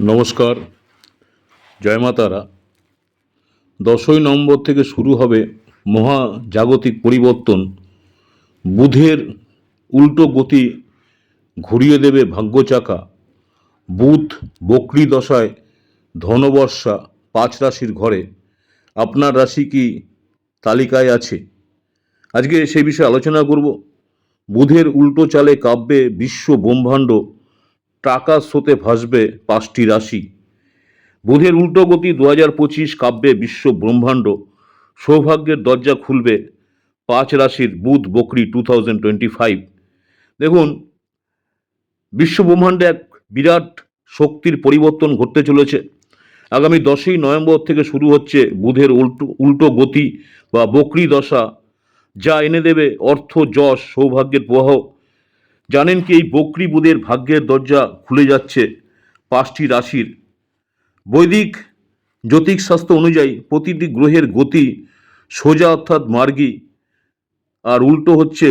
নমস্কার। জয় মাতারা দশই নম্বর থেকে শুরু হবে মহা জাগতিক পরিবর্তন। বুধের উল্টো গতি ঘুরিয়ে দেবে ভাগ্যচাকা। বুধ বক্রি দশায় ধনবর্ষা পাঁচ রাশির ঘরে। আপনার রাশি কি তালিকায় আছে? আজকে সেই বিষয়ে আলোচনা করব। বুধের উল্টো চালে কাব্যে বিশ্ব ব্রহ্মাণ্ড টাকা স্রোতে ভাসবে পাঁচটি রাশি। বুধের উল্টো গতি দু হাজার পঁচিশ কাব্যে বিশ্ব ব্রহ্মাণ্ড। সৌভাগ্যের দরজা খুলবে পাঁচ রাশির বুধ বকরি টু থাউজেন্ড টোয়েন্টি ফাইভ দেখুন, বিশ্ব ব্রহ্মাণ্ডে এক বিরাট শক্তির পরিবর্তন ঘটতে চলেছে। আগামী দশই নভেম্বর থেকে শুরু হচ্ছে বুধের উল্টো উল্টো গতি বা বকরি দশা, যা এনে দেবে অর্থ, যশ, সৌভাগ্যের প্রবাহ জানেন কি এই বকরি বুধের ভাগ্যের দরজা খুলে যাচ্ছে পাঁচটি রাশির? বৈদিক জ্যোতিষশাস্ত্র অনুযায়ী প্রতিটি গ্রহের গতি সোজা অর্থাৎ মার্গী, আর উল্টো হচ্ছে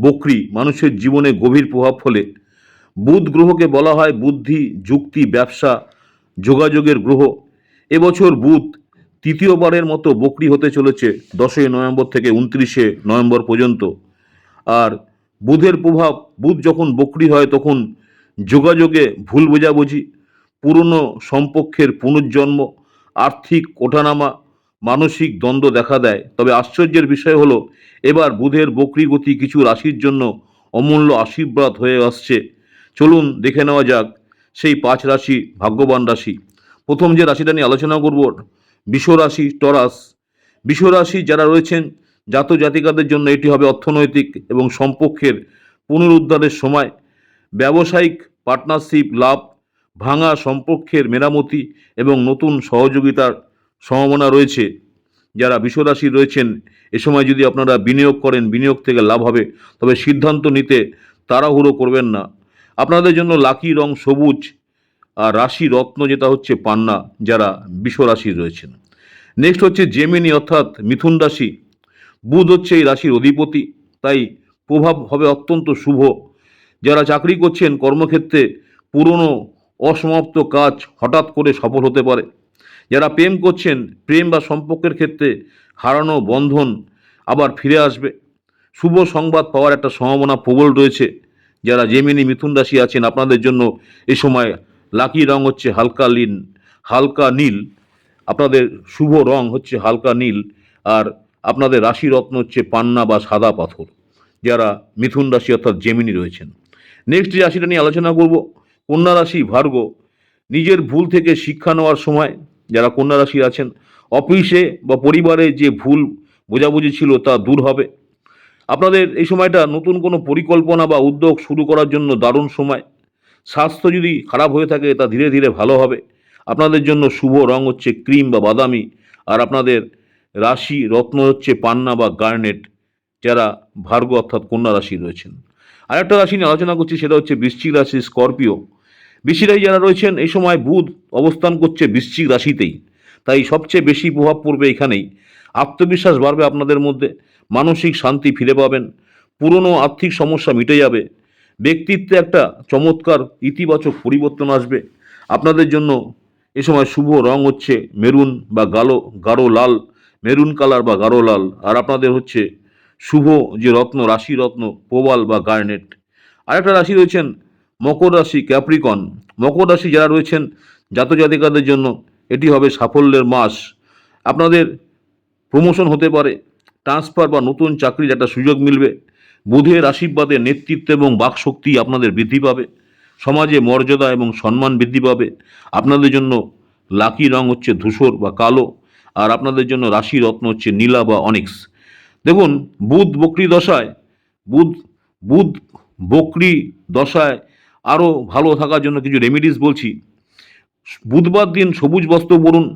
বকরি, মানুষের জীবনে গভীর প্রভাব ফলে। বুধ গ্রহকে বলা হয় বুদ্ধি, যুক্তি, ব্যবসা, যোগাযোগের গ্রহ। এবছর বুধ তৃতীয়বারের মতো বকরি হতে চলেছে দশই নভেম্বর থেকে উনত্রিশে নভেম্বর পর্যন্ত। আর বুধের প্রভাব, বুধ যখন বকরি হয় তখন যোগাযোগে ভুল বোঝাবুঝি, পুরনো সম্পর্কের পুনর্জন্ম, আর্থিক ওঠানামা, মানসিক দ্বন্দ্ব দেখা দেয়। তবে আশ্চর্যের বিষয় হলো, এবার বুধের বকরি গতি কিছু রাশির জন্য অমূল্য আশীর্বাদ হয়ে আসছে। চলুন দেখে নেওয়া যাক সেই পাঁচ রাশি ভাগ্যবান রাশি। প্রথম যে রাশিটা নিয়ে আলোচনা করব, বিশ্বরাশি টরাস। বিশ্বরাশি যারা রয়েছেন জাত জাতিকাদের জন্য এটি হবে অর্থনৈতিক এবং সম্পর্কের পুনরুদ্ধারের সময়। ব্যবসায়িক পার্টনারশিপ লাভ, ভাঙা সম্পর্কের মেরামতি এবং নতুন সহযোগিতার সম্ভাবনা রয়েছে। যারা বিশ্বরাশি রয়েছেন, এ সময় যদি আপনারা বিনিয়োগ করেন, বিনিয়োগ থেকে লাভ হবে, তবে সিদ্ধান্ত নিতে তাড়াহুড়ো করবেন না। আপনাদের জন্য লাকি রং সবুজ আর রাশি রত্ন যেটা হচ্ছে পান্না, যারা বিশ্বরাশি রয়েছেন। নেক্সট হচ্ছে জেমিনি অর্থাৎ মিথুন রাশি। বুধ হচ্ছে এই রাশির অধিপতি, তাই প্রভাব হবে অত্যন্ত শুভ। যারা চাকরি করছেন, কর্মক্ষেত্রে পুরনো অসমাপ্ত কাজ হঠাৎ করে সফল হতে পারে। যারা প্রেম করছেন, প্রেম বা সম্পর্কের ক্ষেত্রে হারানো বন্ধন আবার ফিরে আসবে। শুভ সংবাদ পাওয়ার একটা সম্ভাবনা প্রবল রয়েছে। যারা জেমিনি মিথুন রাশি আছেন, আপনাদের জন্য এ সময় লাকি রং হচ্ছে হালকা লীন, হালকা নীল। আপনাদের শুভ রং হচ্ছে হালকা নীল। আর আপনাদের রাশি রত্ন হচ্ছে পান্না বা সাদা পাথর, যারা মিথুন রাশি অর্থাৎ জেমিনি রয়েছেন। নেক্সট যে রাশিটা নিয়ে আলোচনা করব, কন্যা রাশি ভার্গ নিজের ভুল থেকে শিক্ষা নেওয়ার সময় যারা কন্যা রাশি আছেন, অফিসে বা পরিবারে যে ভুল বোঝাবুঝি ছিল তা দূর হবে। আপনাদের এই সময়টা নতুন কোনো পরিকল্পনা বা উদ্যোগ শুরু করার জন্য দারুণ সময়। স্বাস্থ্য যদি খারাপ হয়ে থাকে, তা ধীরে ধীরে ভালো হবে। আপনাদের জন্য শুভ রং হচ্ছে ক্রিম বা বাদামি, আর আপনাদের রাশি, রত্ন হচ্ছে পান্না বা গার্নেট, যারা ভার্গ অর্থাৎ কন্যা রাশি রয়েছেন। আর একটা রাশি নিয়ে আলোচনা করছি, সেটা হচ্ছে বৃশ্চিক রাশি স্করপিও। বৃশ্চিক রাশি যারা রয়েছেন, এই সময় বুধ অবস্থান করছে বৃশ্চিক রাশিতেই। তাই সবচেয়ে বেশি প্রভাব পড়বে এখানেই। আত্মবিশ্বাস বাড়বে আপনাদের মধ্যে, মানসিক শান্তি ফিরে পাবেন, পুরনো আর্থিক সমস্যা মিটে যাবে, ব্যক্তিত্বে একটা চমৎকার ইতিবাচক পরিবর্তন আসবে। আপনাদের জন্য এ সময় শুভ রং হচ্ছে মেরুন বা গালো, গাঢ় লাল মেরুন কালার বা গাঢ় লাল। আর আপনাদের হচ্ছে শুভ যে রত্ন, রাশি রত্ন পোবাল বা গার্নেট। আরেকটা রাশি রয়েছেন মকর রাশি, ক্যাপ্রিকন। মকর রাশি যারা রয়েছেন জাতজাতিকাদের জন্য এটি হবে সাফল্যের মাস। আপনাদের প্রমোশন হতে পারে, ট্রান্সফার বা নতুন চাকরির একটা সুযোগ মিলবে। বুধের আশীর্বাদে নেতৃত্ব এবং বাকশক্তি আপনাদের বৃদ্ধি পাবে। সমাজে মর্যাদা এবং সম্মান বৃদ্ধি পাবে। আপনাদের জন্য লাকি রং হচ্ছে ধূসর বা কালো। আর আপনাদের জন্য রাশি রত্ন হচ্ছে নীলা বা অনিক্স। দেখুন, বুধ বকরি দশায়, বুধ বুধ বকরি দশায় আরও ভালো থাকার জন্য কিছু রেমিডিস বলছি। বুধবার দিন সবুজ বস্ত্র পরুন,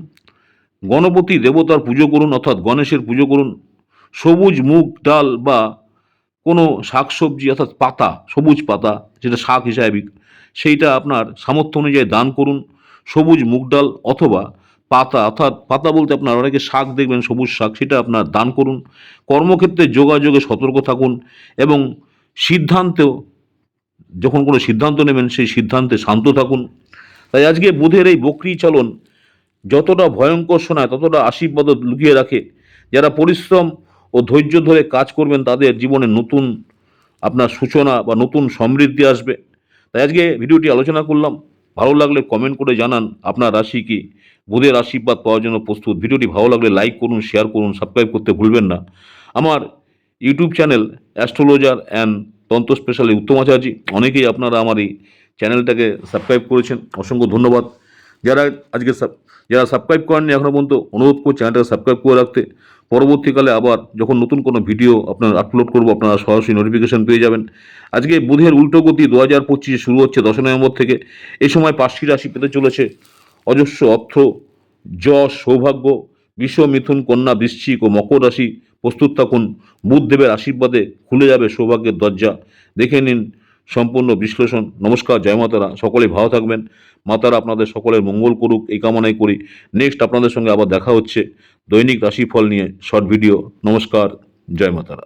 গণপতি দেবতার পুজো করুন, অর্থাৎ গণেশের পুজো করুন। সবুজ মুগ, ডাল বা কোনো শাকসবজি, অর্থাৎ পাতা, সবুজ পাতা, যেটা শাক হিসাবে সেইটা আপনার সামর্থ্য অনুযায়ী দান করুন। সবুজ মুগ, ডাল অথবা পাতা, অর্থাৎ পাতা বলতে আপনার অনেকে শাক দেখবেন, সবুজ শাক, সেটা আপনার দান করুন। কর্মক্ষেত্রে যোগাযোগে সতর্ক থাকুন এবং সিদ্ধান্তেও যখন কোনো সিদ্ধান্ত নেবেন, সেই সিদ্ধান্তে শান্ত থাকুন। তাই আজকে বুধের এই বকরি চলন যতটা ভয়ঙ্কর শোনায়, ততটা আশীর্বাদ লুকিয়ে রাখে। যারা পরিশ্রম ও ধৈর্য ধরে কাজ করবেন, তাদের জীবনে নতুন আপনার সূচনা বা নতুন সমৃদ্ধি আসবে। তাই আজকে ভিডিওটি আলোচনা করলাম। ভালো লাগলে কমেন্ট করে জানান, আপনার রাশি কি? বুধের আশীর্বাদ পাওয়ার জন্য প্রস্তুত। ভিডিওটি ভালো লাগলে লাইক করুন শেয়ার করুন সাবস্ক্রাইব করতে ভুলবেন না। আমার YouTube channel astrologer and tantra specialist Uttam Acharya, অনেকেই আপনারা আমার এই চ্যানেলটাকে সাবস্ক্রাইব করেছেন, অসংখ্য ধন্যবাদ। যারা আজকে যারা সাবস্ক্রাইব করেননি এখনও পর্যন্ত অনুরোধ করছি চ্যানেলটাকে সাবস্ক্রাইব করে রাখতে। পরবর্তীকালে আবার যখন নতুন কোনো ভিডিও আপনার আপলোড করব, আপনারা সরাসরি নোটিফিকেশন পেয়ে যাবেন। আজকে বুধের উল্টো গতি দু হাজার পঁচিশে শুরু হচ্ছে দশই নভেম্বর থেকে। এই সময় পাঁচটি রাশি পেতে চলেছে অজস্র অর্থ, যশ, সৌভাগ্য, বিশ্ব মিথুন, কন্যা, বৃশ্চিক ও মকর রাশি প্রস্তুত থাকুন। বুধদেবের আশীর্বাদে খুলে যাবে সৌভাগ্যের দরজা। দেখে নিন সম্পূর্ণ বিশ্লেষণ। নমস্কার, জয় মাতারা। সকলে ভালো থাকবেন। মাতারা, আপনাদের সকলের মঙ্গল করুক। এই কামনাই করি। নেক্সট আপনাদের সঙ্গে আবার দেখা হচ্ছে দৈনিক রাশিফল নিয়ে শর্ট ভিডিও নমস্কার, জয় মাতারা।